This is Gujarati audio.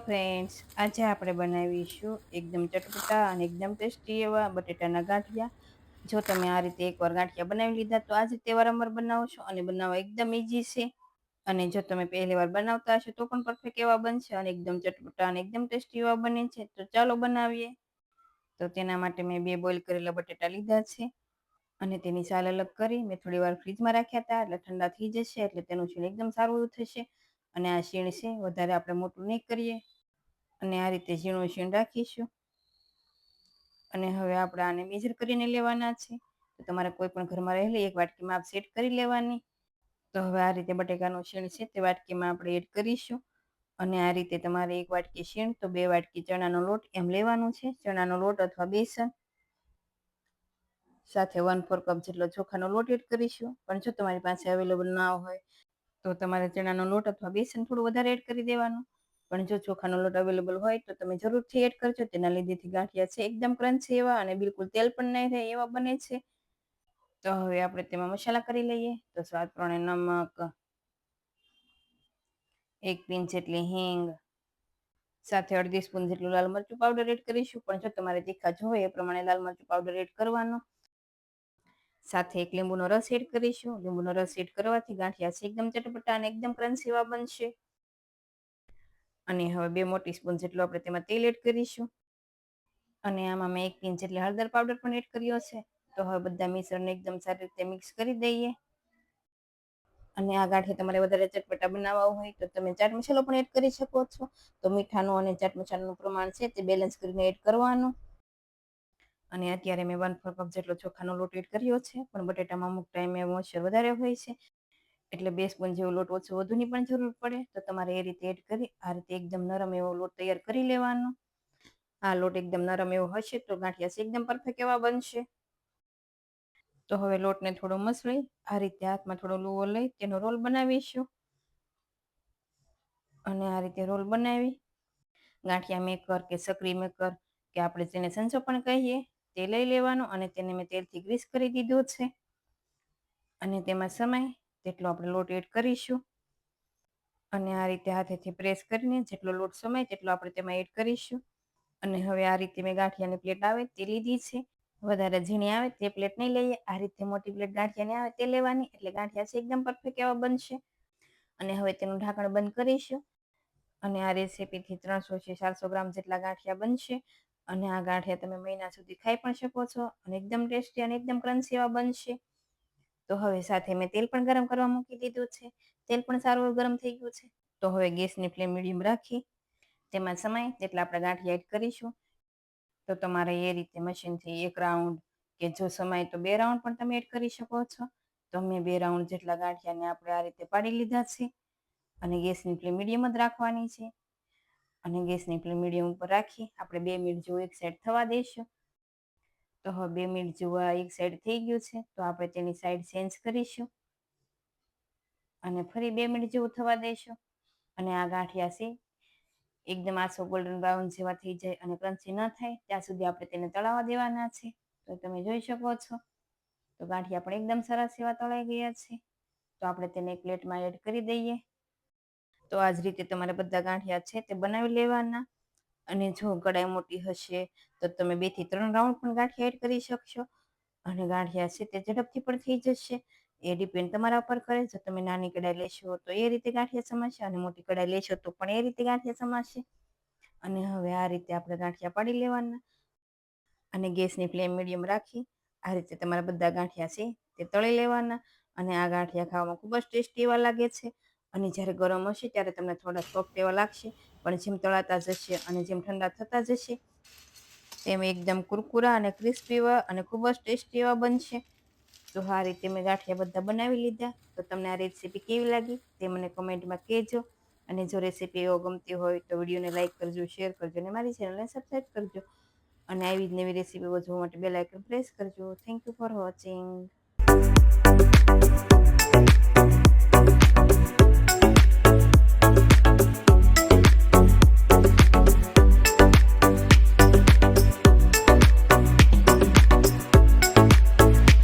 ફ્રેન્ડ્સ આજે આપણે બનાવીશું એકદમ ચટપટા અને એકદમ ટેસ્ટી એવા બટેટાના ગાંઠિયા. જો તમે આ રીતે એકવાર ગાંઠિયા બનાવી લીધા તો આજે તે વારંવાર બનાવશો અને બનાવવા એકદમ ઇઝી છે. અને જો તમે પહેલી વાર બનાવતા હશો તો પણ પરફેક્ટ એવા બનશે અને એકદમ ચટપટા અને એકદમ ટેસ્ટી એવા બને છે. તો ચાલો બનાવીએ. તો તેના માટે મેં બે બોઇલ કરેલા બટેટા લીધા છે. અને તેની છાલ અલગ કરી મેં થોડી વાર ફ્રીજમાં રાખ્યા હતા એટલે ઠંડા થઈ જશે એટલે તેનું છીણ એકદમ સારું થશે. અને આ શીણ છે, વધારે આપણે મોટું નહીં કરીએ. અને આ રીતે ઝીણું શીણ રાખીશું. અને હવે આપણે આને મેજર કરીને લેવાના છે. તમારે કોઈ પણ ઘરમાં રહેલી એક વાટકીમાં સેટ કરી લેવાની. તો હવે આ રીતે બટેકાનું શીણ છે તે વાટકીમાં આપણે એડ કરીશું. અને આ રીતે તમારે એક વાટકી શીણ તો બે વાટકી ચણાનો લોટ એમ લેવાનું છે. ચણાનો લોટ અથવા બેસન. સાથે વન ફોર કપ જેટલો ચોખાનો લોટ એડ કરીશું. પણ જો તમારી પાસે અવેલેબલ ના હોય તો તમારે ચણાનો લોટ અથવા બેસન થોડું વધારે એડ કરી દેવાનું. પણ જો ચોખાનો લોટ અવેલેબલ હોય તો તમે જરૂરથી એડ કરજો. તેના લીધેથી ગાંઠિયા છે એકદમ ક્રન્ચી એવા અને બિલકુલ તેલ પણ નહીં રહે એવા બને છે. તો હવે આપણે તેમાં મસાલા કરી લઈએ. તો સ્વાદ પ્રમાણે નમક, એક પિંચ જેટલી હિંગ, સાથે અડધી સ્પૂન જેટલું લાલ મરચું પાવડર એડ કરીશું. પણ જો તમારે તીખા જોવે એ પ્રમાણે લાલ મરચું પાવડર એડ કરવાનો. સાથે એક લીંબુનો રસ એડ કરીશું. લીંબુનો રસ એડ કરવાથી ગાંઠિયા છે એકદમ ચટપટા અને એકદમ ક્રન્ચી એવા બનશે. અને હવે બે મોટી સ્પૂન જેટલું આપણે તેમાં તેલ એડ કરીશું. અને આમાં મેં એક પિંચ જેટલી હળદર પાવડર પણ એડ કર્યો છે તો હવે બધા મિશ્રણને એકદમ સારી રીતે મિક્સ કરી દઈએ. અને આ ગાંઠિયા તમારે વધારે ચટપટા બનાવવા હોય તો તમે ચાટ મસાલો પણ એડ કરી શકો છો. તો મીઠાનું અને ચાટ મસાલાનું પ્રમાણ છે તે બેલેન્સ કરીને એડ કરવાનું. અને અત્યારે મેં વન ફોર કપ જેટલો ચોખાનો લોટ એડ કર્યો છે, પણ બટેટામાં અમુક ટાઈમે મોઇશ્ચર વધારે હોય છે. એટલે બે સ્પૂન જેવો લોટ ઓછો વધુની પણ જરૂર પડે. તો તમારે એ રીતે એડ કરી, આ રીતે એકદમ નરમ એવો લોટ તૈયાર કરી લેવાનો. આ લોટ એકદમ નરમ એવો હશે તો ગાંઠિયા એકદમ પરફેક્ટ એવા બનશે. તો હવે લોટને થોડો મસળી, આ રીતે હાથમાં થોડો લુવો લઈ તેનો રોલ બનાવીશું. અને આ રીતે રોલ બનાવી. ગાંઠિયા મેકર કે સકરી મેકર કે આપણે તેને સંચો પણ કહીએ તે લઈ લેવાનું અને તેને મેં તેલથી ગ્રીસ કરી દીધો છે. અને તેમાં સમય તેટલો આપણે લોટ એડ કરીશું. અને આ રીતે હાથેથી પ્રેસ કરીને જેટલો લોટ સમય તેટલો આપણે તેમાં એડ કરીશું. અને હવે આ રીતે મેં ગાંઠિયાની પ્લેટ આવે તે લીધી છે. વધારે ઝીણી આવે તે પ્લેટ નહીં લઈએ. આ રીતે મોટી પ્લેટ ગાંઠિયાની આવે તે લેવાની. એટલે ગાંઠિયા છે એકદમ પરફેક્ટ એવા બનશે. અને હવે તેનું ઢાંકણ બંધ કરીશું. અને આ રેસીપીથી ત્રણસો થી ચારસો ગ્રામ જેટલા ગાંઠિયા બનશે. અને આ ગાંઠિયા તમે મહિના સુધી ખાઈ પણ શકો છો અને એકદમ ટેસ્ટી અને એકદમ ક્રન્ચી એવા બનશે. તો હવે સાથે મેં તેલ પણ ગરમ કરવા મૂકી દીધું છે. તેલ પણ સારું ગરમ થઈ ગયું છે. તો હવે ગેસની ફ્લેમ મીડિયમ રાખી. તેમાં સમય તેટલા આપણે ગાંઠિયા એડ કરીશું. તો તમારે એ રીતે મશીનથી એક રાઉન્ડ કે જો સમય તો બે રાઉન્ડ પણ તમે એડ કરી શકો છો. તો મેં બે રાઉન્ડ જેટલા ગાંઠિયાને આપણે આ રીતે પાડી લીધા છે. અને ગેસની ફ્લેમ મીડિયમ જ રાખવાની છે. અને ગેસની ફ્લેમ મીડિયમ ઉપર રાખી, આપણે બે મિનિટ જેવું એક સાઈડ થવા દઈશું. તો હવે બે મિનિટ જેવું એક સાઈડ થઈ ગયું છે, તો આપણે તેની સાઈડ ચેન્જ કરીશું. અને ફરી બે મિનિટ જેવું થવા દઈશું. અને આ ગાંઠિયા છે, એકદમ આછો ગોલ્ડન બ્રાઉન જેવા થઈ જાય અને ક્રન્ચી ન થાય, ત્યાં સુધી આપણે તેને તળાવવા દેવાના છે. તો તમે જોઈ શકો છો, તો ગાંઠિયા પણ એકદમ સરસ એવા તળાઈ ગયા છે. તો આપણે તેને એક પ્લેટમાં એડ કરી દઈએ. તો આ જ રીતે તમારે બધા ગાંઠિયા છે તે બનાવી લેવાના. અને જો કડાઈ મોટી હશે તો તમે બેથી ત્રણ રાઉન્ડ પણ ગાંઠિયા એડ કરી શકશો. અને ગાંઠિયા છે તે ઝડપથી પણ થઈ જશે. એ ડિપેન્ડ તમારા ઉપર કરે. જો તમે નાની કડાઈ લેશો તો એ રીતે ગાંઠિયા સમાશે અને મોટી કડાઈ લેશો તો પણ એ રીતે ગાંઠિયા સમાશે. અને હવે આ રીતે આપણે ગાંઠિયા પાડી લેવાના. અને ગેસની ફ્લેમ મીડિયમ રાખી આ રીતે તમારા બધા ગાંઠિયા છે તે તળી લેવાના. અને આ ગાંઠિયા ખાવામાં ખૂબ જ ટેસ્ટી એવા લાગે છે. અને જ્યારે ગરમ હશે ત્યારે તમને થોડા સોફ્ટ એવા લાગશે. પણ જેમ તળાતા જશે અને જેમ ઠંડા થતા જશે, તેમ એકદમ કુરકુરા અને ક્રિસ્પી એવા અને ખૂબ જ ટેસ્ટી એવા બનશે. તો આ રીતે મેં ગાંઠિયા બધા બનાવી લીધા. તો તમને આ રેસીપી કેવી લાગી તે મને કમેન્ટમાં કહેજો. અને જો રેસીપી એવો ગમતી હોય તો વિડીયોને લાઇક કરજો શેર કરજો અને મારી ચેનલને સબસ્ક્રાઈબ કરજો. અને આવી જ નવી રેસીપીઓ જોવા માટે બે લાઇકન પ્રેસ કરજો. Thank you for watching